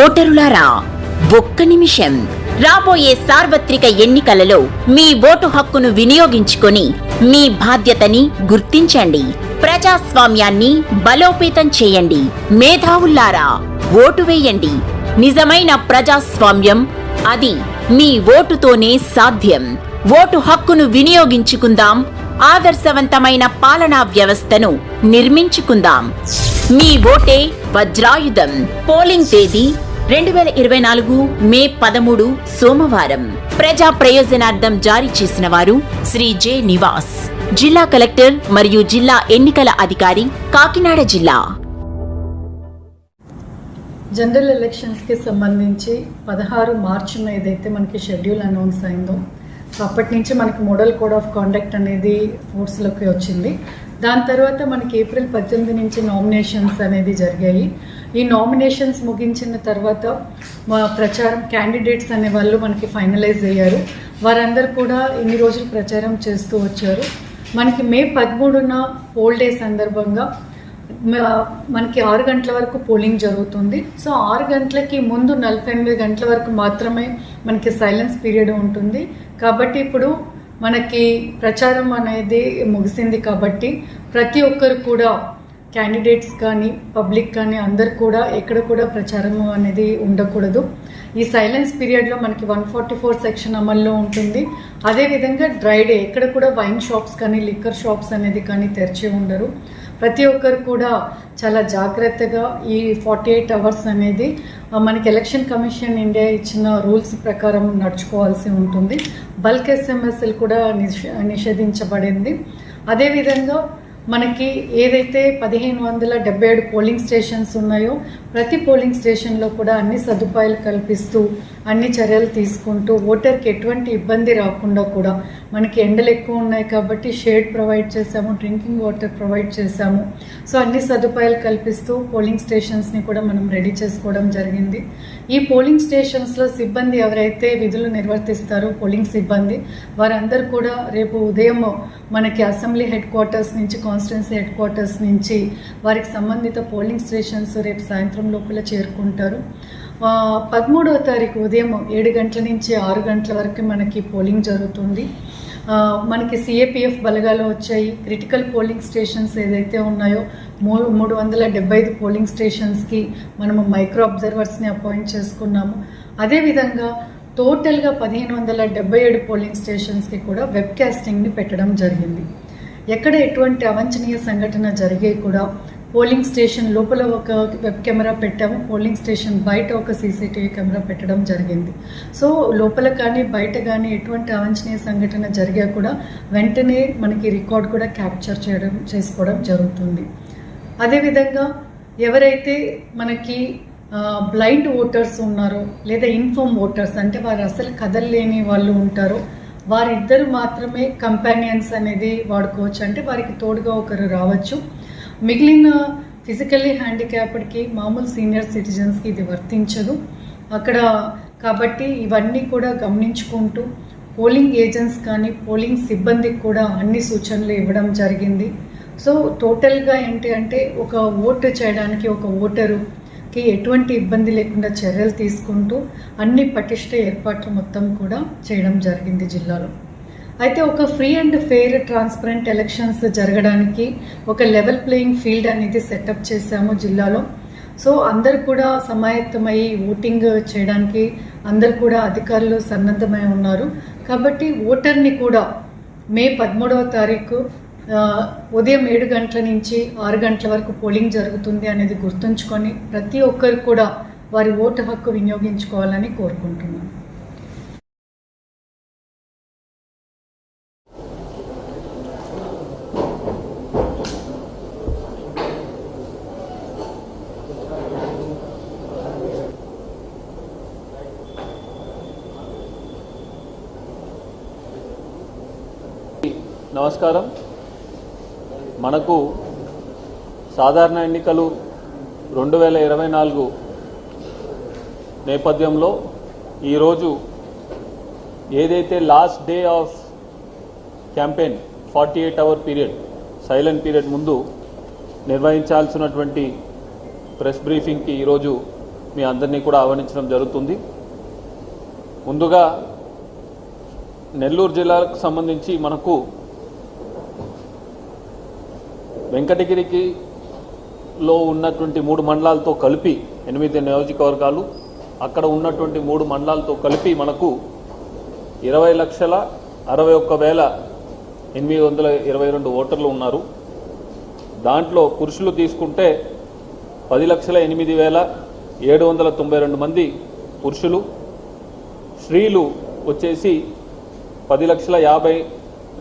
ఓటరులారా ఒక్క నిమిషం. రాబోయే సార్వత్రిక ఎన్నికలలో మీ ఓటు హక్కును వినియోగించుకొని మీ బాధ్యతని గుర్తించండి. ప్రజాస్వామ్యాన్ని బలోపేతం చేయండి. మేధావుల్లారా ఓటు వేయండి. నిజమైన ప్రజాస్వామ్యం అది మీ ఓటుతోనే సాధ్యం. ఓటు హక్కును వినియోగించుకుందాం ఆదర్శవంతమైన పాలనా వ్యవస్థను నిర్మించుకుందాం. మీ ఓటే వజ్రాయుధం. పోలింగ్ తేదీ రెండు వేల ఇరవై నాలుగు మే పదమూడు సోమవారం. ప్రజా ప్రయోజనార్థం జారీ చేసిన వారు శ్రీ జె నివాస్. జిల్లా కలెక్టర్ మరియు జిల్లా ఎన్నికల అధికారి కాకినాడ జిల్లా. జనరల్ ఎలక్షన్స్కి సంబంధించి పదహారు మార్చిన ఏదైతే మనకి షెడ్యూల్ అనౌన్స్ అయిందో సో అప్పటి నుంచి మనకి మోడల్ కోడ్ ఆఫ్ కాండక్ట్ అనేది ఫోర్స్లోకి వచ్చింది. దాని తర్వాత మనకి ఏప్రిల్ పద్దెనిమిది నుంచి నామినేషన్స్ అనేది జరిగాయి. ఈ నామినేషన్స్ ముగించిన తర్వాత మా ప్రచారం క్యాండిడేట్స్ అనే వాళ్ళు మనకి ఫైనలైజ్ అయ్యారు. వారందరూ కూడా ఇన్ని రోజులు ప్రచారం చేస్తూ వచ్చారు. మనకి మే పదమూడున పోల్ డే సందర్భంగా మనకి ఆరు గంటల వరకు పోలింగ్ జరుగుతుంది. సో ఆరు గంటలకి ముందు నలభై ఎనిమిది గంటల వరకు మాత్రమే మనకి సైలెన్స్ పీరియడ్ ఉంటుంది. కాబట్టి ఇప్పుడు మనకి ప్రచారం అనేది ముగిసింది కాబట్టి ప్రతి ఒక్కరు కూడా క్యాండిడేట్స్ కానీ పబ్లిక్ కానీ అందరు కూడా ఎక్కడ కూడా ప్రచారం అనేది ఉండకూడదు. ఈ సైలెన్స్ పీరియడ్లో మనకి వన్ ఫార్టీ ఫోర్ సెక్షన్ అమల్లో ఉంటుంది. అదేవిధంగా డ్రై డే ఎక్కడ కూడా వైన్ షాప్స్ కానీ లిక్కర్ షాప్స్ అనేది కానీ తెరిచి ఉండరు. ప్రతి ఒక్కరు కూడా చాలా జాగ్రత్తగా ఈ ఫార్టీ ఎయిట్ అవర్స్ అనేది మనకి ఎలక్షన్ కమిషన్ ఇండియా ఇచ్చిన రూల్స్ ప్రకారం నడుచుకోవాల్సి ఉంటుంది. బల్క్ ఎస్ఎంఎస్లు కూడా నిష నిషేధించబడింది. అదేవిధంగా మనకి ఏదైతే పదిహేను వందల డెబ్బై ఏడు పోలింగ్ స్టేషన్స్ ఉన్నాయో ప్రతి పోలింగ్ స్టేషన్లో కూడా అన్ని సదుపాయాలు కల్పిస్తూ అన్ని చర్యలు తీసుకుంటూ ఓటర్కి ఎటువంటి ఇబ్బంది రాకుండా కూడా మనకి ఎండలు ఎక్కువ ఉన్నాయి కాబట్టి షేడ్ ప్రొవైడ్ చేశాము డ్రింకింగ్ వాటర్ ప్రొవైడ్ చేశాము. సో అన్ని సదుపాయాలు కల్పిస్తూ పోలింగ్ స్టేషన్స్ని కూడా మనం రెడీ చేసుకోవడం జరిగింది. ఈ పోలింగ్ స్టేషన్స్లో సిబ్బంది ఎవరైతే విధులు నిర్వర్తిస్తారో పోలింగ్ సిబ్బంది వారందరూ కూడా రేపు ఉదయం మనకి అసెంబ్లీ హెడ్ క్వార్టర్స్ నుంచి కాన్స్టిట్యున్సీ హెడ్ క్వార్టర్స్ నుంచి వారికి సంబంధిత పోలింగ్ స్టేషన్స్ రేపు సాయంత్రం లోపల చేరుకుంటారు. పదమూడవ తారీఖు ఉదయం ఏడు గంటల నుంచి ఆరు గంటల వరకు మనకి పోలింగ్ జరుగుతుంది. మనకి సిఏపిఎఫ్ బలగాలు వచ్చాయి. క్రిటికల్ పోలింగ్ స్టేషన్స్ ఏదైతే ఉన్నాయో మూడు మూడు వందల డెబ్బై ఐదు పోలింగ్ స్టేషన్స్కి మనము మైక్రో అబ్జర్వర్స్ని అపాయింట్ చేసుకున్నాము. అదేవిధంగా టోటల్గా పదిహేను వందల డెబ్బై ఏడు పోలింగ్ స్టేషన్స్కి కూడా వెబ్ కాస్టింగ్ని పెట్టడం జరిగింది. ఎక్కడ ఎటువంటి అవాంఛనీయ సంఘటన జరిగే కూడా పోలింగ్ స్టేషన్ లోపల ఒక వెబ్ కెమెరా పెట్టాము. పోలింగ్ స్టేషన్ బయట ఒక సీసీటీవీ కెమెరా పెట్టడం జరిగింది. సో లోపల కానీ బయట కానీ ఎటువంటి అవాంఛనీయ సంఘటన జరిగా కూడా వెంటనే మనకి రికార్డ్ కూడా క్యాప్చర్ చేయడం చేసుకోవడం జరుగుతుంది. అదేవిధంగా ఎవరైతే మనకి బ్లైండ్ ఓటర్స్ ఉన్నారో లేదా ఇన్ఫామ్ ఓటర్స్ అంటే వారు అసలు కదలలేని వాళ్ళు ఉంటారో వారిద్దరు మాత్రమే కంపానియన్స్ అనేది వాడుకోవచ్చు. అంటే వారికి తోడుగా ఒకరు రావచ్చు. మిగిలిన ఫిజికల్లీ హ్యాండిక్యాప్డ్కి మామూలు సీనియర్ సిటిజన్స్కి ఇది వర్తించదు. అక్కడ కాబట్టి ఇవన్నీ కూడా గమనించుకుంటూ పోలింగ్ ఏజెంట్స్ కానీ పోలింగ్ సిబ్బందికి కూడా అన్ని సూచనలు ఇవ్వడం జరిగింది. సో టోటల్గా ఏంటి అంటే ఒక ఓటు చేయడానికి ఒక ఓటరుకి ఎటువంటి ఇబ్బంది లేకుండా చర్యలు తీసుకుంటూ అన్ని పటిష్ట ఏర్పాట్లు మొత్తం కూడా చేయడం జరిగింది జిల్లాలో. అయితే ఒక free and fair transparent elections జరగడానికి ఒక లెవెల్ ప్లేయింగ్ ఫీల్డ్ అనేది సెటప్ చేశాము జిల్లాలో. సో అందరు కూడా సమాయత్తమై ఓటింగ్ చేయడానికి అందరు కూడా అధికారులు సన్నద్ధమై ఉన్నారు. కాబట్టి ఓటర్ని కూడా మే పదమూడవ తారీఖు ఉదయం ఏడు గంటల నుంచి ఆరు గంటల వరకు పోలింగ్ జరుగుతుంది అనేది గుర్తుంచుకొని ప్రతి ఒక్కరు కూడా వారి ఓటు హక్కు వినియోగించుకోవాలని కోరుకుంటున్నాను. నమస్కారం. మనకు సాధారణ ఎన్నికలు రెండు వేల ఇరవై నాలుగు నేపథ్యంలో ఈరోజు ఏదైతే last day of campaign forty eight hour period silent period ముందు నిర్వహించాల్సినటువంటి ప్రెస్ బ్రీఫింగ్కి ఈరోజు మీ అందరినీ కూడా ఆహ్వానించడం జరుగుతుంది. ముందుగా నెల్లూరు జిల్లాకు సంబంధించి మనకు వెంకటగిరికి లో ఉన్నటువంటి మూడు మండలాలతో కలిపి ఎనిమిది నియోజకవర్గాలు అక్కడ ఉన్నటువంటి మూడు మండలాలతో కలిపి మనకు ఇరవై లక్షల అరవై ఒక్క వేల ఎనిమిది వందల ఇరవై రెండు ఓటర్లు ఉన్నారు. దాంట్లో పురుషులు తీసుకుంటే పది లక్షల ఎనిమిది వేల ఏడు వందల తొంభై రెండు మంది పురుషులు. స్త్రీలు వచ్చేసి పది లక్షల యాభై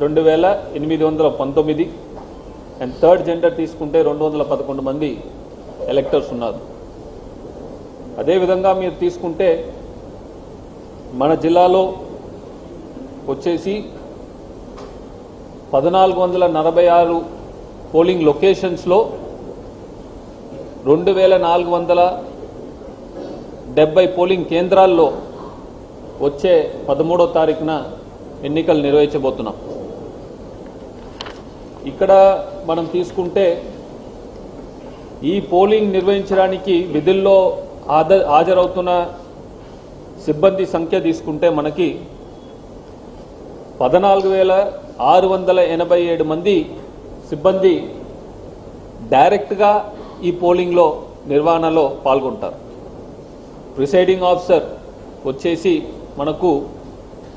రెండు వేల ఎనిమిది వందల పంతొమ్మిది. అండ్ థర్డ్ జెండర్ తీసుకుంటే రెండు వందల పదకొండు మంది ఎలక్టర్స్ ఉన్నారు. అదేవిధంగా మీరు తీసుకుంటే మన జిల్లాలో వచ్చేసి పద్నాలుగు వందల నలభై ఆరు పోలింగ్ లొకేషన్స్లో రెండు వేల నాలుగు వందల డెబ్బై పోలింగ్ కేంద్రాల్లో వచ్చే పదమూడో తారీఖున ఎన్నికలు నిర్వహించబోతున్నాం. ఇక్కడ మనం తీసుకుంటే ఈ పోలింగ్ నిర్వహించడానికి విధుల్లో హాజరవుతున్న సిబ్బంది సంఖ్య తీసుకుంటే మనకి పద్నాలుగు వేల ఆరు వందల ఎనభై ఏడు మంది సిబ్బంది డైరెక్ట్గా ఈ పోలింగ్లో నిర్వహణలో పాల్గొంటారు. ప్రిసైడింగ్ ఆఫీసర్ వచ్చేసి మనకు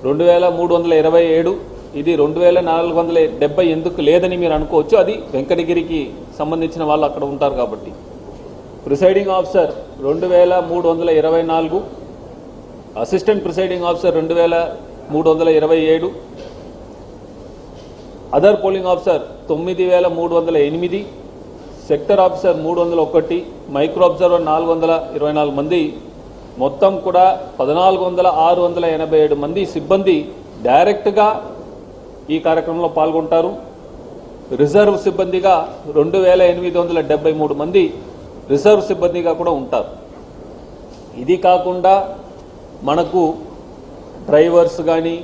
రెండు వేల మూడు వందల ఇరవై ఏడు ఇది రెండు వేల నాలుగు వందల డెబ్బై ఎందుకు లేదని మీరు అనుకోవచ్చు. అది వెంకటగిరికి సంబంధించిన వాళ్ళు అక్కడ ఉంటారు కాబట్టి. ప్రిసైడింగ్ ఆఫీసర్ రెండు వేల మూడు వందల ఇరవై నాలుగు అసిస్టెంట్ ప్రిసైడింగ్ ఆఫీసర్ రెండు వేల మూడు వందల ఇరవై ఏడు అదర్ పోలింగ్ ఆఫీసర్ తొమ్మిది వేల మూడు వందల ఎనిమిది సెక్టర్ ఆఫీసర్ మూడు వందల ఒకటి మైక్రో అబ్జర్వర్ నాలుగు వందల ఇరవై నాలుగు మంది మొత్తం కూడా పద్నాలుగు వందల ఆరు వందల ఎనభై ఏడు మంది సిబ్బంది డైరెక్ట్గా ఈ కార్యక్రమంలో పాల్గొంటారు. రిజర్వ్ సిబ్బందిగా రెండు వేల ఎనిమిది వందల డెబ్బై మూడు మంది రిజర్వ్ సిబ్బందిగా కూడా ఉంటారు. ఇది కాకుండా మనకు డ్రైవర్స్ కానీ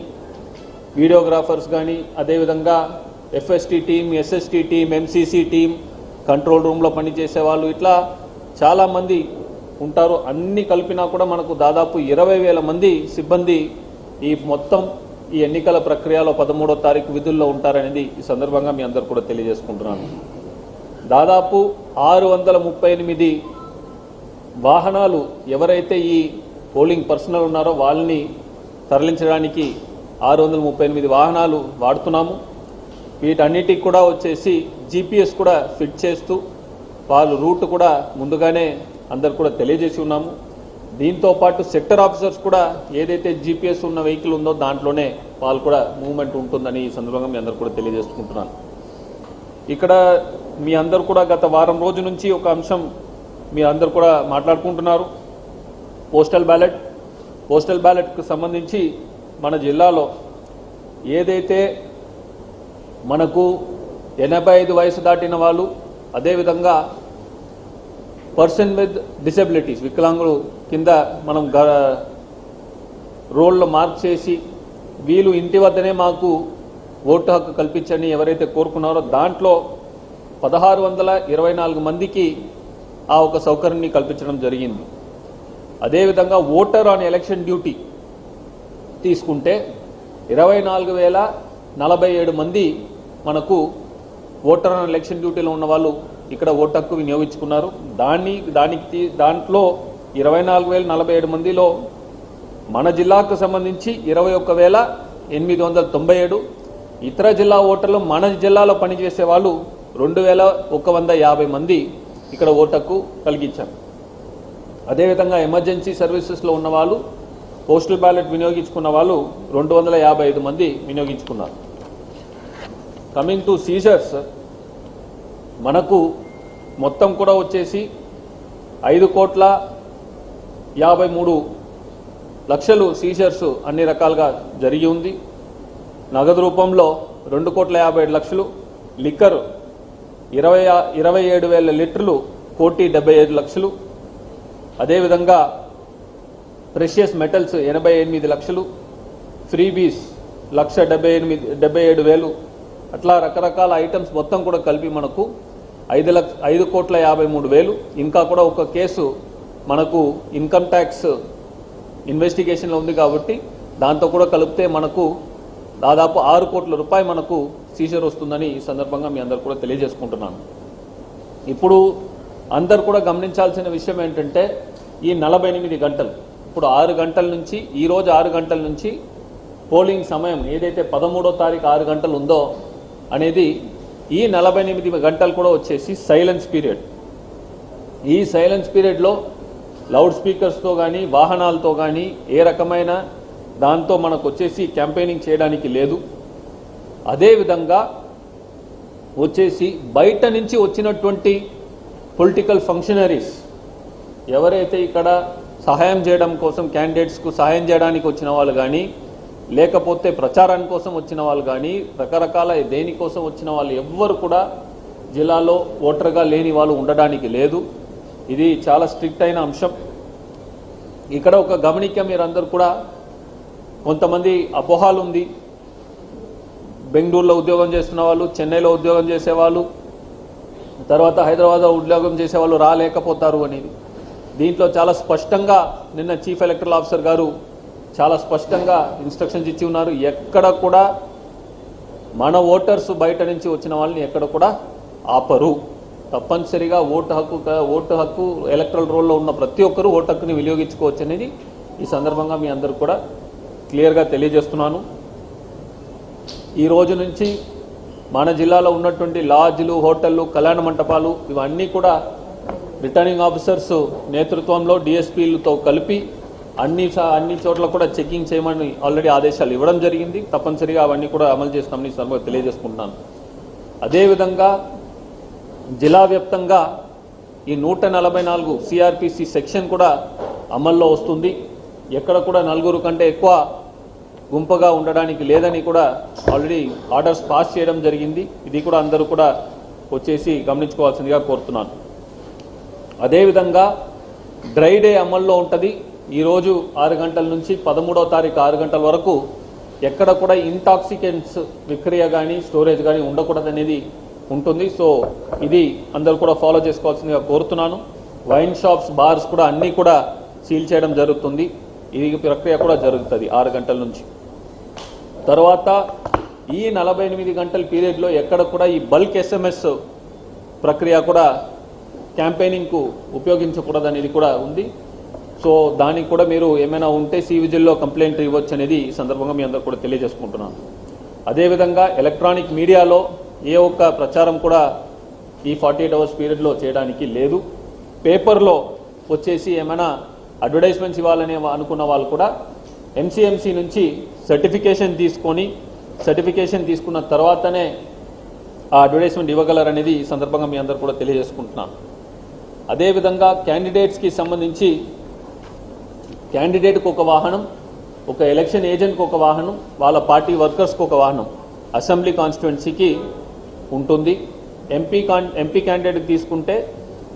వీడియోగ్రాఫర్స్ కానీ అదేవిధంగా FST team SST team MCC team control రూమ్లో పనిచేసే వాళ్ళు ఇట్లా చాలామంది ఉంటారు అన్ని కలిపినా కూడా మనకు దాదాపు ఇరవై వేల మంది సిబ్బంది ఈ మొత్తం ఈ ఎన్నికల ప్రక్రియలో పదమూడో తారీఖు విధుల్లో ఉంటారనేది ఈ సందర్భంగా మీ అందరు కూడా తెలియజేసుకుంటున్నాను. దాదాపు ఆరు వందల ముప్పై ఎనిమిది వాహనాలు ఎవరైతే ఈ పోలింగ్ పర్సనల్ ఉన్నారో వాళ్ళని తరలించడానికి ఆరు వందల ముప్పై ఎనిమిది వాహనాలు వాడుతున్నాము. వీటన్నిటికి కూడా వచ్చేసి జీపీఎస్ కూడా ఫిట్ చేస్తూ వాళ్ళు రూట్ కూడా ముందుగానే అందరు కూడా తెలియజేసి ఉన్నాము. దీంతో పాటు సెక్టర్ ఆఫీసర్స్ కూడా ఏదైతే జీపీఎస్ ఉన్న వెహికల్ ఉందో దాంట్లోనే వాళ్ళు కూడా మూవ్మెంట్ ఉంటుందని ఈ సందర్భంగా మీ అందరు కూడా తెలియజేసుకుంటున్నాను. ఇక్కడ మీ అందరు కూడా గత వారం రోజు నుంచి ఒక అంశం మీ అందరు కూడా మాట్లాడుకుంటున్నారు. Postal ballot. పోస్టల్ బ్యాలెట్కు సంబంధించి మన జిల్లాలో ఏదైతే మనకు ఎనభై ఐదు వయసు దాటిన వాళ్ళు అదేవిధంగా పర్సన్ విత్ డిసెబిలిటీస్ వికలాంగులు కింద మనం గ రోల్లో మార్క్ చేసి వీళ్ళు ఇంటి వద్దనే మాకు ఓటు హక్కు కల్పించని ఎవరైతే కోరుకున్నారో దాంట్లో పదహారు వందల ఇరవై నాలుగు మందికి ఆ ఒక సౌకర్యాన్ని కల్పించడం జరిగింది. అదేవిధంగా ఓటర్ ఆన్ ఎలక్షన్ డ్యూటీ తీసుకుంటే ఇరవై నాలుగు వేల నలభై ఏడు మంది మనకు ఓటర్ ఆన్ ఎలక్షన్ డ్యూటీలో ఉన్న వాళ్ళు ఇక్కడ ఓటు హక్కు వినియోగించుకున్నారు. దాన్ని దానికి దాంట్లో ఇరవై నాలుగు వేల నలభై ఏడు మందిలో మన జిల్లాకు సంబంధించి ఇరవై ఒక్క వేల ఎనిమిది వందల తొంభై ఏడు. ఇతర జిల్లా ఓటర్లు మన జిల్లాలో పనిచేసే వాళ్ళు రెండు వేల ఒక వంద యాభై మంది ఇక్కడ ఓటకు కలిగించారు. అదేవిధంగా ఎమర్జెన్సీ సర్వీసెస్లో ఉన్న వాళ్ళు పోస్టల్ బ్యాలెట్ వినియోగించుకున్న వాళ్ళు రెండు వందల యాభై ఐదు మంది వినియోగించుకున్నారు. కమింగ్ టు సీజర్స్ మనకు మొత్తం కూడా వచ్చేసి ఐదు కోట్ల యాభై మూడు లక్షలు సీజర్స్ అన్ని రకాలుగా జరిగి ఉంది. నగదు రూపంలో రెండు కోట్ల యాభై ఏడు లక్షలు లిక్కర్ ఇరవై ఇరవై ఏడు వేల లీటర్లు కోటి డెబ్బై ఐదు లక్షలు. అదేవిధంగా ప్రెషియస్ మెటల్స్ ఎనభై ఎనిమిది లక్షలు ఫ్రీబీస్ లక్ష డెబ్బై ఎనిమిది డెబ్బై ఏడు వేలు అట్లా రకరకాల ఐటమ్స్ మొత్తం కూడా కలిపి మనకు ఐదు లక్ష ఐదు కోట్ల యాభై మూడు వేలు. ఇంకా కూడా ఒక కేసు మనకు ఇన్కమ్ ట్యాక్స్ ఇన్వెస్టిగేషన్లో ఉంది కాబట్టి దాంతో కూడా కలిపితే మనకు దాదాపు ఆరు కోట్ల రూపాయలు మనకు సీజర్ వస్తుందని ఈ సందర్భంగా మీ అందరు కూడా తెలియజేసుకుంటున్నాను. ఇప్పుడు అందరు కూడా గమనించాల్సిన విషయం ఏంటంటే ఈ నలభై ఎనిమిది గంటలు ఇప్పుడు ఆరు గంటల నుంచి ఈరోజు ఆరు గంటల నుంచి పోలింగ్ సమయం ఏదైతే పదమూడో తారీఖు ఆరు గంటలు ఉందో అనేది ఈ నలభై ఎనిమిది గంటలు కూడా వచ్చేసి సైలెన్స్ పీరియడ్ ఈ సైలెన్స్ పీరియడ్లో లౌడ్ స్పీకర్స్తో కానీ వాహనాలతో కానీ ఏ రకమైన దాంతో మనకు వచ్చేసి క్యాంపెయినింగ్ చేయడానికి లేదు. అదేవిధంగా వచ్చేసి బయట నుంచి వచ్చినటువంటి పొలిటికల్ ఫంక్షనరీస్ ఎవరైతే ఇక్కడ సహాయం చేయడం కోసం క్యాండిడేట్స్కు సహాయం చేయడానికి వచ్చిన వాళ్ళు కానీ లేకపోతే ప్రచారం కోసం వచ్చిన వాళ్ళు కానీ రకరకాల దేనికోసం వచ్చిన వాళ్ళు ఎవ్వరు కూడా జిల్లాలో ఓటర్గా లేని వాళ్ళు ఉండడానికి లేదు. ఇది చాలా స్ట్రిక్ట్ అయిన అంశం. ఇక్కడ ఒక గమనిక మీరందరూ కూడా కొంతమంది అపోహాలు ఉంది బెంగళూరులో ఉద్యోగం చేస్తున్న వాళ్ళు చెన్నైలో ఉద్యోగం చేసేవాళ్ళు తర్వాత హైదరాబాద్లో ఉద్యోగం చేసేవాళ్ళు రాలేకపోతారు అనేది. దీంట్లో చాలా స్పష్టంగా నిన్న చీఫ్ ఎలక్టరల్ ఆఫీసర్ గారు చాలా స్పష్టంగా ఇన్స్ట్రక్షన్స్ ఇచ్చి ఉన్నారు. ఎక్కడ కూడా మన ఓటర్స్ బయట నుంచి వచ్చిన వాళ్ళని ఎక్కడ కూడా ఆపరు. తప్పనిసరిగా ఓటు హక్కు ఓటు హక్కు ఎలక్ట్రల్ రోల్లో ఉన్న ప్రతి ఒక్కరూ ఓటు హక్కుని వినియోగించుకోవచ్చు అనేది ఈ సందర్భంగా మీ అందరు కూడా క్లియర్గా తెలియజేస్తున్నాను. ఈ రోజు నుంచి మన జిల్లాలో ఉన్నటువంటి లాడ్జ్లు హోటళ్ళు కళ్యాణ మంటపాలు ఇవన్నీ కూడా రిటర్నింగ్ ఆఫీసర్స్ నేతృత్వంలో డిఎస్పీలతో కలిపి అన్ని స- అన్ని చోట్ల కూడా చెకింగ్ చేయమని ఆల్రెడీ ఆదేశాలు ఇవ్వడం జరిగింది. తప్పనిసరిగా అవన్నీ కూడా అమలు చేస్తామని సందర్భంగా తెలియజేసుకుంటున్నాను. అదేవిధంగా జిల్లా వ్యాప్తంగా ఈ నూట నలభై నాలుగు సిఆర్పిసి సెక్షన్ కూడా అమల్లో వస్తుంది. ఎక్కడ కూడా నలుగురు కంటే ఎక్కువ గుంపుగా ఉండడానికి లేదని కూడా ఆల్రెడీ ఆర్డర్స్ పాస్ చేయడం జరిగింది. ఇది కూడా అందరూ కూడా వచ్చేసి గమనించుకోవాల్సిందిగా కోరుతున్నాను. అదేవిధంగా డ్రై డే అమల్లో ఉంటుంది. ఈరోజు ఆరు గంటల నుంచి పదమూడవ తారీఖు ఆరు గంటల వరకు ఎక్కడ కూడా ఇంటాక్సికెంట్స్ విక్రియ కానీ స్టోరేజ్ కానీ ఉండకూడదనేది ఉంటుంది. సో ఇది అందరూ కూడా ఫాలో చేసుకోవాల్సిందిగా కోరుతున్నాను. వైన్ షాప్స్ బార్స్ కూడా అన్నీ కూడా సీల్ చేయడం జరుగుతుంది. ఇది ప్రక్రియ కూడా జరుగుతుంది ఆరు గంటల నుంచి. తర్వాత ఈ నలభై ఎనిమిది గంటల పీరియడ్లో ఎక్కడ కూడా ఈ బల్క్ ఎస్ఎంఎస్ ప్రక్రియ కూడా క్యాంపెయినింగ్కు ఉపయోగించకూడదు అనేది కూడా ఉంది. సో దానికి కూడా మీరు ఏమైనా ఉంటే సి విజిల్లో కంప్లైంట్ ఇవ్వచ్చు అనేది ఈ సందర్భంగా మీ అందరూ కూడా తెలియజేసుకుంటున్నాను. అదేవిధంగా ఎలక్ట్రానిక్ మీడియాలో ఏ ఒక్క ప్రచారం కూడా ఈ ఫార్టీ ఎయిట్ అవర్స్ పీరియడ్లో చేయడానికి లేదు. పేపర్లో వచ్చేసి ఏమైనా అడ్వర్టైజ్మెంట్స్ ఇవ్వాలని అనుకున్న వాళ్ళు కూడా ఎంసీఎంసీ నుంచి సర్టిఫికేషన్ తీసుకొని సర్టిఫికేషన్ తీసుకున్న తర్వాతనే ఆ అడ్వర్టైజ్మెంట్ ఇవ్వగలరనేది ఈ సందర్భంగా మీ అందరు కూడా తెలియజేసుకుంటున్నాను. అదేవిధంగా క్యాండిడేట్స్కి సంబంధించి క్యాండిడేట్కి ఒక వాహనం ఒక ఎలక్షన్ ఏజెంట్కి ఒక వాహనం వాళ్ళ పార్టీ వర్కర్స్కి ఒక వాహనం. అసెంబ్లీ కాన్స్టిట్యున్సీకి ఉంటుంది. ఎంపీ కాన్ ఎంపీ క్యాండిడేట్కి తీసుకుంటే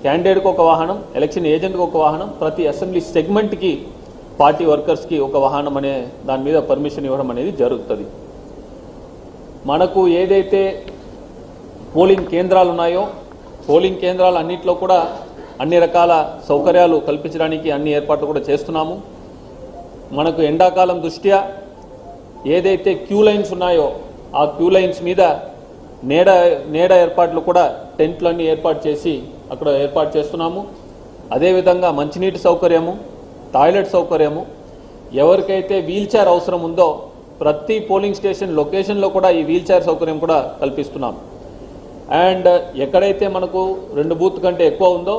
క్యాండిడేట్కి ఒక వాహనం ఎలక్షన్ ఏజెంట్కి ఒక వాహనం ప్రతి అసెంబ్లీ సెగ్మెంట్కి పార్టీ వర్కర్స్కి ఒక వాహనం అనే దాని మీద పర్మిషన్ ఇవ్వడం అనేది జరుగుతుంది. మనకు ఏదైతే పోలింగ్ కేంద్రాలు ఉన్నాయో పోలింగ్ కేంద్రాలు అన్నింటిలో కూడా అన్ని రకాల సౌకర్యాలు కల్పించడానికి అన్ని ఏర్పాట్లు కూడా చేస్తున్నాము. మనకు ఎండాకాలం దృష్ట్యా ఏదైతే క్యూ లైన్స్ ఉన్నాయో ఆ క్యూ లైన్స్ మీద నీడ నీడ ఏర్పాట్లు కూడా టెంట్లన్నీ ఏర్పాటు చేసి అక్కడ ఏర్పాటు చేస్తున్నాము. అదేవిధంగా మంచినీటి సౌకర్యము టాయిలెట్ సౌకర్యము ఎవరికైతే వీల్ చైర్ అవసరం ఉందో ప్రతి పోలింగ్ స్టేషన్ లొకేషన్లో కూడా ఈ వీల్ చైర్ సౌకర్యం కూడా కల్పిస్తున్నాం. అండ్ ఎక్కడైతే మనకు రెండు బూత్ కంటే ఎక్కువ ఉందో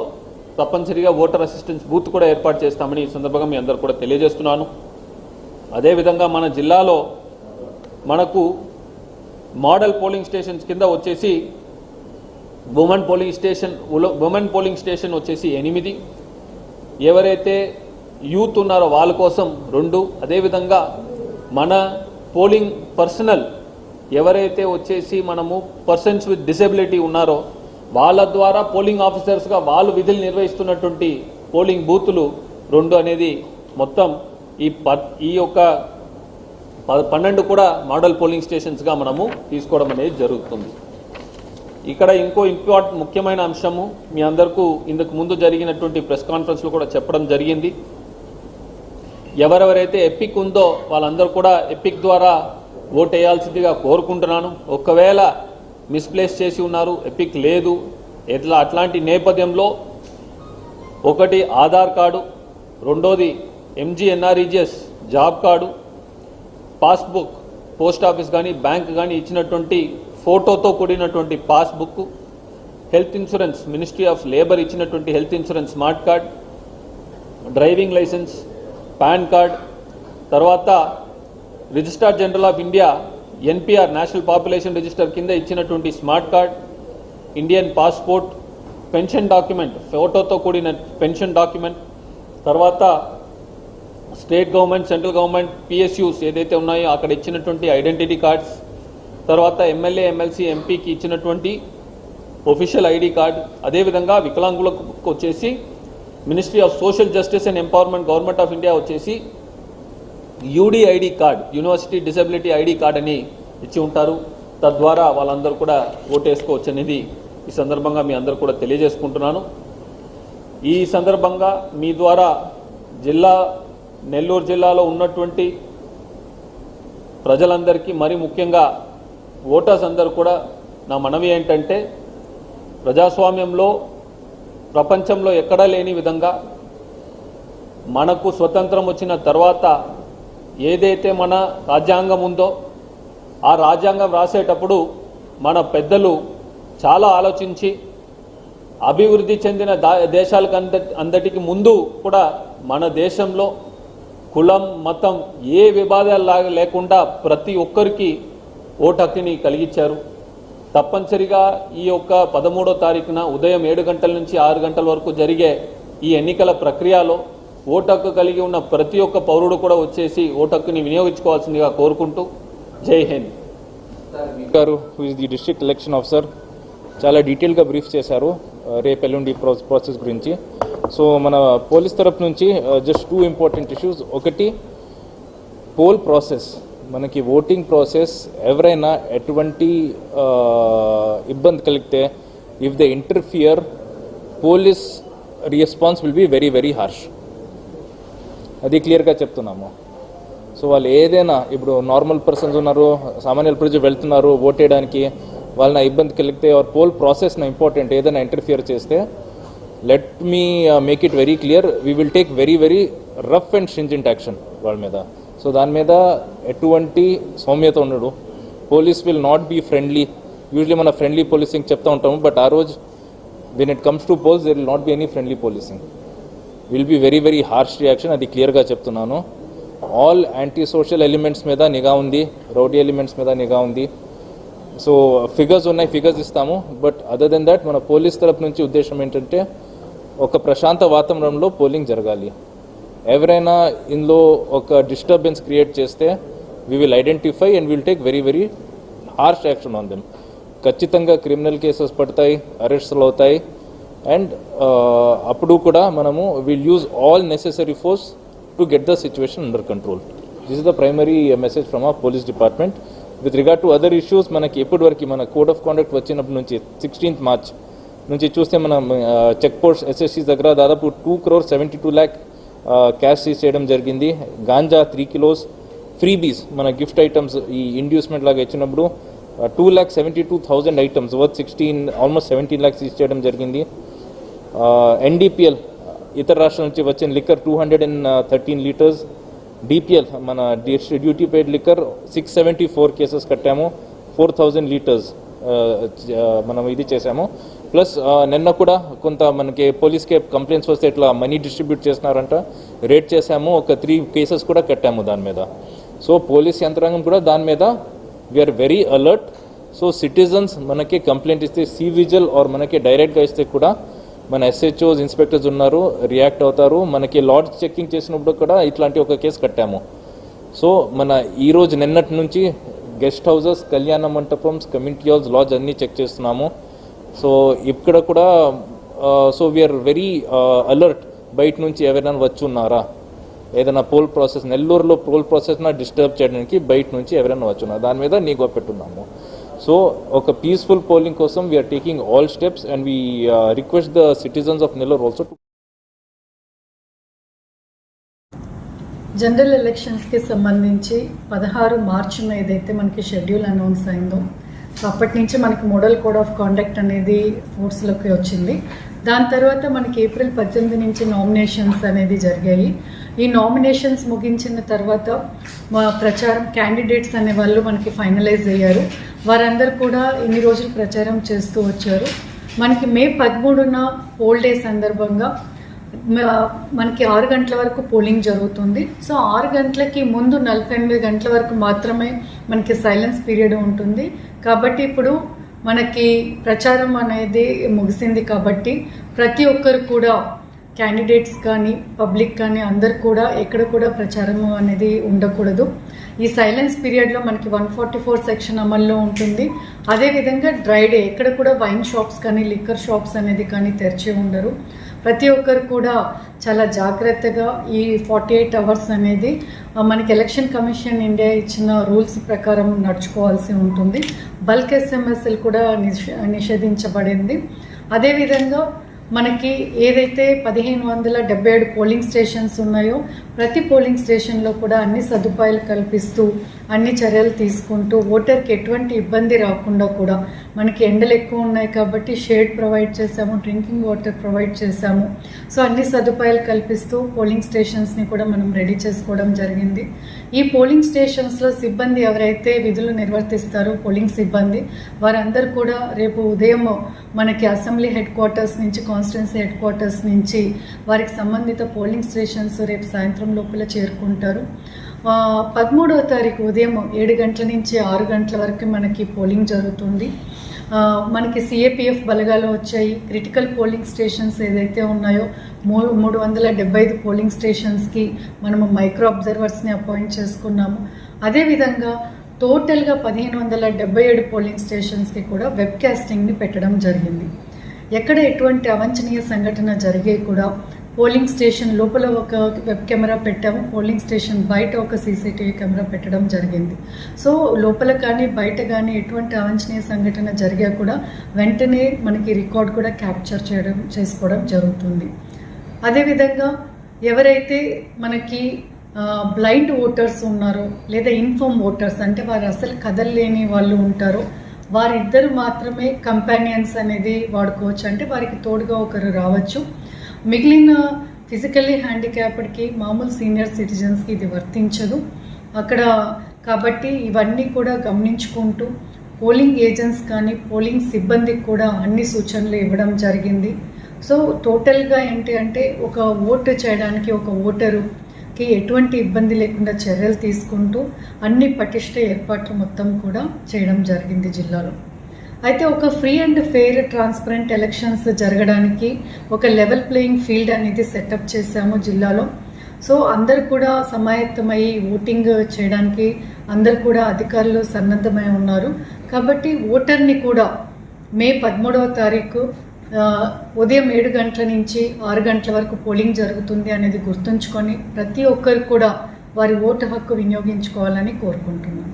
తప్పనిసరిగా ఓటర్ అసిస్టెన్స్ బూత్ కూడా ఏర్పాటు చేస్తామని ఈ సందర్భంగా మీ అందరు కూడా తెలియజేస్తున్నాను. అదేవిధంగా మన జిల్లాలో మనకు మోడల్ పోలింగ్ స్టేషన్స్ కింద వచ్చేసి women polling station women polling station వచ్చేసి ఎనిమిది. ఎవరైతే యూత్ ఉన్నారో వాళ్ళ కోసం రెండు. అదేవిధంగా మన పోలింగ్ పర్సనల్ ఎవరైతే వచ్చేసి మనము పర్సన్స్ విత్ డిసెబిలిటీ ఉన్నారో వాళ్ళ ద్వారా పోలింగ్ ఆఫీసర్స్గా వాళ్ళు విధులు నిర్వహిస్తున్నటువంటి పోలింగ్ బూతులు రెండు అనేది మొత్తం ఈ ప ఈ యొక్క పన్నెండు కూడా మోడల్ పోలింగ్ స్టేషన్స్గా మనము తీసుకోవడం అనేది జరుగుతుంది. ఇక్కడ ఇంకో ఇంపార్ట్ ముఖ్యమైన అంశము మీ అందరికీ ఇందుకు ముందు జరిగినటువంటి ప్రెస్ కాన్ఫరెన్స్లో కూడా చెప్పడం జరిగింది. ఎవరెవరైతే ఎపిక్ ఉందో వాళ్ళందరూ కూడా ఎపిక్ ద్వారా ఓట్ వేయాల్సిందిగా కోరుకుంటున్నాను. ఒకవేళ మిస్ప్లేస్ చేసి ఉన్నారు ఎపిక్ లేదు. ఎట్లా? అట్లాంటి నేపథ్యంలో ఒకటి ఆధార్ కార్డు రెండోది MGNREGS job card passbook post office కానీ బ్యాంక్ కానీ ఇచ్చినటువంటి ఫోటోతో కూడినటువంటి passbook health insurance ministry of labour ఇచ్చినటువంటి health insurance smart card driving licence PAN card తర్వాత registrar general of India NPR national population register కింద ఇచ్చినటువంటి smart card Indian passport pension document ఫోటోతో కూడిన పెన్షన్ డాక్యుమెంట్ తర్వాత state government central government PSUs ఏదైతే ఉన్నాయో అక్కడ ఇచ్చినటువంటి ఐడెంటిటీ కార్డ్స్ తర్వాత ఎమ్మెల్యే ఎమ్మెల్సీ ఎంపీకి ఇచ్చినటువంటి ఒఫిషియల్ ఐడి కార్డ్ అదేవిధంగా వికలాంగులకు వచ్చేసి ministry of social justice and empowerment government of India వచ్చేసి UDID card university disability ID card అని ఇచ్చి ఉంటారు. తద్వారా వాళ్ళందరూ కూడా ఓటేసుకోవచ్చు అనేది ఈ సందర్భంగా మీ అందరూ కూడా తెలియజేసుకుంటున్నాను. ఈ సందర్భంగా మీ ద్వారా జిల్లా నెల్లూరు జిల్లాలో ఉన్నటువంటి ప్రజలందరికీ మరి ముఖ్యంగా ఓటర్స్ అందరూ కూడా నా మనవి ఏంటంటే ప్రజాస్వామ్యంలో ప్రపంచంలో ఎక్కడా లేని విధంగా మనకు స్వతంత్రం వచ్చిన తర్వాత ఏదైతే మన రాజ్యాంగం ఉందో ఆ రాజ్యాంగం రాసేటప్పుడు మన పెద్దలు చాలా ఆలోచించి అభివృద్ధి చెందిన దా దేశాలకు అంద అందటికి ముందు కూడా మన దేశంలో కులం మతం ఏ విభాదాలు లాగా లేకుండా ప్రతి ఒక్కరికి ఓటు హక్కుని కలిగించారు తప్పనిసరిగా ఈ యొక్క పదమూడో తారీఖున ఉదయం ఏడు గంటల నుంచి ఆరు గంటల వరకు జరిగే ఈ ఎన్నికల ప్రక్రియలో ఓటు హక్కు కలిగి ఉన్న ప్రతి ఒక్క పౌరుడు కూడా వచ్చేసి ఓటు హక్కుని వినియోగించుకోవాల్సిందిగా కోరుకుంటూ జై హింద్. గారు who is the district election officer చాలా డీటెయిల్గా బ్రీఫ్ చేశారు uh, రేపు ఎల్లుండి ప్రాసెస్ గురించి. సో మన పోలీస్ తరపు నుంచి జస్ట్ టూ ఇంపార్టెంట్ ఇష్యూస్ ఒకటి పోల్ ప్రాసెస్. మనకి ఓటింగ్ ప్రాసెస్ ఎవరైనా ఎటువంటి uh, ఇబ్బంది కలిగితే if the interfere police response will be very very harsh అది క్లియర్గా చెప్తున్నాము. సో వాళ్ళు ఏదైనా ఇప్పుడు నార్మల్ పర్సన్స్ ఉన్నారు సామాన్య ప్రజలు వెళ్తున్నారు ఓటేయడానికి వాళ్ళని ఇబ్బంది కలిగితే ఆర్ పోల్ ప్రాసెస్ నా ఇంపార్టెంట్ ఏదైనా ఇంటర్ఫియర్ చేస్తే let me make it very clear we will take very very rough and stringent action వాళ్ళ మీద. సో దాని మీద ఎటువంటి సౌమ్యత ఉండడు police will not be friendly usually మన ఫ్రెండ్లీ పోలీసింగ్ చెప్తూ ఉంటాము బట్ ఆ రోజు when it comes to polls there will not be any friendly policing will be very very harsh reaction అది క్లియర్గా చెప్తున్నాను. ఆల్ యాంటీ సోషల్ ఎలిమెంట్స్ మీద నిఘా ఉంది రౌడీ ఎలిమెంట్స్ మీద నిఘా ఉంది. సో ఫిగర్స్ ఉన్నాయి ఫిగర్స్ ఇస్తాము. బట్ అదర్ దెన్ దట్ మన పోలీస్ తరపు నుంచి ఉద్దేశం ఏంటంటే ఒక ప్రశాంత వాతావరణంలో పోలింగ్ జరగాలి. ఎవరైనా ఇందులో ఒక డిస్టర్బెన్స్ క్రియేట్ చేస్తే we will identify and will take very very harsh action on them ఖచ్చితంగా క్రిమినల్ కేసెస్ పడతాయి అరెస్ట్లు అవుతాయి. అండ్ అప్పుడు కూడా మనము will use all necessary force to get the situation under control this is the primary message from ఆ police department with regard to other issues మనకి ఎప్పటి వరకు మన కోడ్ ఆఫ్ కాండక్ట్ వచ్చినప్పటి నుంచి సిక్స్టీన్త్ మార్చ్ నుంచి చూస్తే మన చెక్ పోస్ట్ ఎస్ఎస్సి దగ్గర దాదాపు two crore seventy two lakh cash seize చేయడం జరిగింది. గాంజా త్రీ కిలోస్ ఫ్రీబీస్ మన గిఫ్ట్ ఐటమ్స్ ఈ ఇండ్యూస్మెంట్ లాగా ఇచ్చినప్పుడు two lakh seventy two thousand items worth sixteen almost seventeen lakhs seize చేయడం జరిగింది. ఎన్డీపీఎల్ ఇతర రాష్ట్రాల నుంచి వచ్చిన liquor two hundred and thirteen litres. DPL మన duty paid liquor six seventy four cases కట్టాము. ఫోర్ థౌజండ్ లీటర్స్ మనం ఇది చేసాము ప్లస్ నిన్న కూడా కొంత మనకి పోలీస్కి కంప్లైంట్స్ వస్తే ఇట్లా మనీ డిస్ట్రిబ్యూట్ చేస్తున్నారంట. రేట్ చేసాము ఒక త్రీ కేసెస్ కూడా కట్టాము దాని మీద. సో పోలీస్ యంత్రాంగం కూడా దాని మీద we're very alert so citizens మనకి కంప్లైంట్ ఇస్తే సి విజిల్ ఆర్ మనకి డైరెక్ట్గా ఇస్తే కూడా మన ఎస్హెచ్ఓస్ ఇన్స్పెక్టర్స్ ఉన్నారు రియాక్ట్ అవుతారు. మనకి లాడ్జ్ చెక్కింగ్ చేసినప్పుడు కూడా ఇట్లాంటి ఒక కేసు కట్టాము. సో మన ఈరోజు నిన్నటి నుంచి గెస్ట్ హౌసెస్ కళ్యాణ మంటపంస్ కమ్యూనిటీ హాల్స్ లాడ్జ్ అన్నీ చెక్ చేస్తున్నాము. సో ఇక్కడ కూడా సో వీఆర్ వెరీ అలర్ట్ బయట నుంచి ఎవరైనా వచ్చి ఉన్నారా? ఏదైనా పోల్ ప్రాసెస్ నెల్లూరులో పోల్ ప్రాసెస్న డిస్టర్బ్ చేయడానికి బయట నుంచి ఎవరైనా వచ్చి ఉన్నారా. దాని మీద నిఘా పెట్టున్నాము. సో ఒక పీస్ఫుల్ పోలింగ్ కోసం we're taking all steps and we request the citizens of Nellore also to general ఎలక్షన్స్కి సంబంధించి పదహారు మార్చిన ఏదైతే మనకి షెడ్యూల్ అనౌన్స్ అయిందో సో అప్పటి నుంచి మనకి మోడల్ కోడ్ ఆఫ్ కాండక్ట్ అనేది ఫోర్స్లోకి వచ్చింది. దాని తర్వాత మనకి ఏప్రిల్ పద్దెనిమిది నుంచి నామినేషన్స్ అనేది జరిగాయి. ఈ నామినేషన్స్ ముగించిన తర్వాత మా ప్రచారం క్యాండిడేట్స్ అనే వాళ్ళు మనకి ఫైనలైజ్ అయ్యారు. వారందరూ కూడా ఇన్ని రోజులు ప్రచారం చేస్తూ వచ్చారు. మనకి మే పదమూడున పోల్ డే సందర్భంగా మనకి ఆరు గంటల వరకు పోలింగ్ జరుగుతుంది. సో ఆరు గంటలకి ముందు నలభై ఎనిమిది గంటల వరకు మాత్రమే మనకి సైలెన్స్ పీరియడ్ ఉంటుంది. కాబట్టి ఇప్పుడు మనకి ప్రచారం అనేది ముగిసింది కాబట్టి ప్రతి ఒక్కరు కూడా క్యాండిడేట్స్ కానీ పబ్లిక్ కానీ అందరు కూడా ఎక్కడ కూడా ప్రచారం అనేది ఉండకూడదు. ఈ సైలెన్స్ పీరియడ్లో మనకి వన్ ఫార్టీ ఫోర్ సెక్షన్ అమల్లో ఉంటుంది. అదేవిధంగా డ్రై డే ఎక్కడ కూడా వైన్ షాప్స్ కానీ లిక్కర్ షాప్స్ అనేది కానీ తెరిచి ఉండరు. ప్రతి ఒక్కరు కూడా చాలా జాగ్రత్తగా ఈ ఫార్టీ ఎయిట్ అవర్స్ అనేది మనకి ఎలక్షన్ కమిషన్ ఇండియా ఇచ్చిన రూల్స్ ప్రకారం నడుచుకోవాల్సి ఉంటుంది. బల్క్ ఎస్ఎంఎస్లు కూడా నిషేధించబడింది. అదేవిధంగా మనకి ఏదైతే పదిహేను వందల డెబ్బై ఏడు పోలింగ్ స్టేషన్స్ ఉన్నాయో ప్రతి పోలింగ్ స్టేషన్లో కూడా అన్ని సదుపాయాలు కల్పిస్తూ అన్ని చర్యలు తీసుకుంటూ ఓటర్కి ఎటువంటి ఇబ్బంది రాకుండా కూడా మనకి ఎండలు ఎక్కువ ఉన్నాయి కాబట్టి షేడ్ ప్రొవైడ్ చేశాము డ్రింకింగ్ వాటర్ ప్రొవైడ్ చేశాము. సో అన్ని సదుపాయాలు కల్పిస్తూ పోలింగ్ స్టేషన్స్ని కూడా మనం రెడీ చేసుకోవడం జరిగింది. ఈ పోలింగ్ స్టేషన్స్లో సిబ్బంది ఎవరైతే విధులు నిర్వర్తిస్తారో పోలింగ్ సిబ్బంది వారందరూ కూడా రేపు ఉదయం మనకి అసెంబ్లీ హెడ్ క్వార్టర్స్ నుంచి కాన్స్టిట్యున్సీ హెడ్ క్వార్టర్స్ నుంచి వారికి సంబంధిత పోలింగ్ స్టేషన్స్ రేపు సాయంత్రం లోపల చేరుకుంటారు. పదమూడవ తారీఖు ఉదయం ఏడు గంటల నుంచి ఆరు గంటల వరకు మనకి పోలింగ్ జరుగుతుంది. మనకి సిఏపిఎఫ్ బలగాలు వచ్చాయి. క్రిటికల్ పోలింగ్ స్టేషన్స్ ఏదైతే ఉన్నాయో మూడు మూడు వందల డెబ్బై ఐదు పోలింగ్ స్టేషన్స్కి మనము మైక్రో అబ్జర్వర్స్ని అపాయింట్ చేసుకున్నాము. అదేవిధంగా టోటల్గా పదిహేను వందల డెబ్బై ఏడు పోలింగ్ స్టేషన్స్కి కూడా వెబ్ కాస్టింగ్ని పెట్టడం జరిగింది. ఎక్కడ ఎటువంటి అవాంఛనీయ సంఘటన జరిగే కూడా పోలింగ్ స్టేషన్ లోపల ఒక వెబ్ కెమెరా పెట్టాము. పోలింగ్ స్టేషన్ బయట ఒక సీసీటీవీ కెమెరా పెట్టడం జరిగింది. సో లోపల కానీ బయట కానీ ఎటువంటి అవాంఛనీయ సంఘటన జరిగా కూడా వెంటనే మనకి రికార్డ్ కూడా క్యాప్చర్ చేయడం చేసుకోవడం జరుగుతుంది. అదేవిధంగా ఎవరైతే మనకి బ్లైండ్ ఓటర్స్ ఉన్నారో లేదా ఇన్ఫామ్ ఓటర్స్ అంటే వారు అసలు కదలలేని వాళ్ళు ఉంటారో వారిద్దరు మాత్రమే కంపానియన్స్ అనేది వాడుకోవచ్చు. అంటే వారికి తోడుగా ఒకరు రావచ్చు. మిగిలిన ఫిజికల్లీ హ్యాండిక్యాప్డ్కి మామూలు సీనియర్ సిటిజన్స్కి ఇది వర్తించదు. అక్కడ కాబట్టి ఇవన్నీ కూడా గమనించుకుంటూ పోలింగ్ ఏజెంట్స్ కానీ పోలింగ్ సిబ్బందికి కూడా అన్ని సూచనలు ఇవ్వడం జరిగింది. సో టోటల్గా ఏంటి అంటే ఒక ఓటు చేయడానికి ఒక ఓటరుకి ఎటువంటి ఇబ్బంది లేకుండా చర్యలు తీసుకుంటూ అన్ని పటిష్ట ఏర్పాట్లు మొత్తం కూడా చేయడం జరిగింది జిల్లాలో. అయితే ఒక free and fair transparent elections జరగడానికి ఒక లెవెల్ ప్లేయింగ్ ఫీల్డ్ అనేది సెటప్ చేశాము జిల్లాలో. సో అందరు కూడా సమాయత్తమై ఓటింగ్ చేయడానికి అందరు కూడా అధికారులు సన్నద్ధమై ఉన్నారు. కాబట్టి ఓటర్ని కూడా మే పదమూడవ తారీఖు ఉదయం ఏడు గంటల నుంచి ఆరు గంటల వరకు పోలింగ్ జరుగుతుంది అనేది గుర్తుంచుకొని ప్రతి ఒక్కరు కూడా వారి ఓటు హక్కు వినియోగించుకోవాలని కోరుకుంటున్నాను.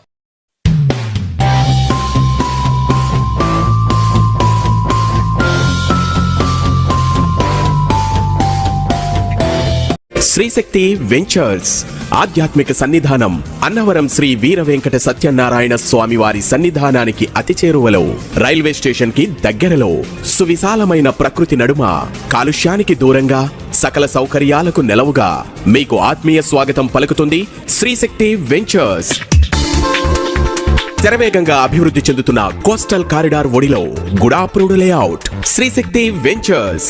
Srishakti ventures. ఆధ్యాత్మిక సన్నిధానం. అన్నవరం శ్రీ వీర వెంకట సత్యనారాయణ స్వామి వారి సన్నిధానానికి అతి చేరువలో రైల్వే స్టేషన్కి దగ్గరలో. సువిశాలమైన ప్రకృతి నడుమ. కాలుష్యానికి దూరంగా సకల సౌకర్యాలకు నెలవుగా. మీకు ఆత్మీయ స్వాగతం పలుకుతుంది శ్రీశక్తి వెంచర్స్. శరవేగంగా అభివృద్ధి చెందుతున్న కోస్టల్ కారిడార్ ఒడిలో గుడాప్రూడ్ layout. Srishakti ventures.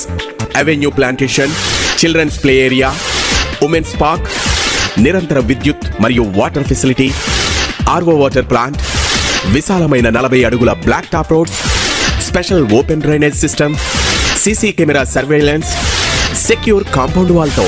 Avenue plantation children's play area women's park నిరంతర విద్యుత్ మరియు water facility RO water plant విశాలమైన నలభై అడుగుల black top roads special open drainage system CC camera surveillance secure compound వాల్తో.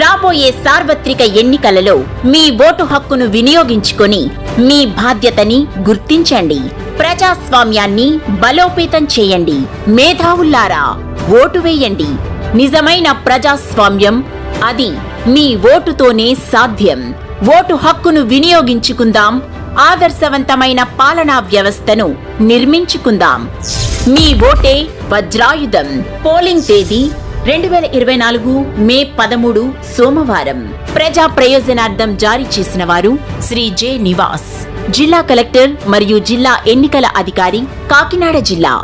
రాబోయే సార్వత్రిక ఎన్నికలలో మీ ఓటు హక్కును వినియోగించుకొని మీ బాధ్యతని గుర్తించండి. ప్రజాస్వామ్యాన్ని బలోపేతం చేయండి. మేధావుల్లారా ఓటు వేయండి. నిజమైన ప్రజాస్వామ్యం అది మీ ఓటుతోనే సాధ్యం. ఓటు హక్కును వినియోగించుకుందాం. ఆదర్శవంతమైన పాలనా వ్యవస్థను నిర్మించుకుందాం. మీ ఓటే వజ్రాయుధం. పోలింగ్ తేదీ రెండు వేల ఇరవై నాలుగు మే పదమూడు సోమవారం. ప్రజా ప్రయోజనార్థం జారీ చేసిన వారు శ్రీ జె నివాస్. జిల్లా కలెక్టర్ మరియు జిల్లా ఎన్నికల అధికారి కాకినాడ జిల్లా.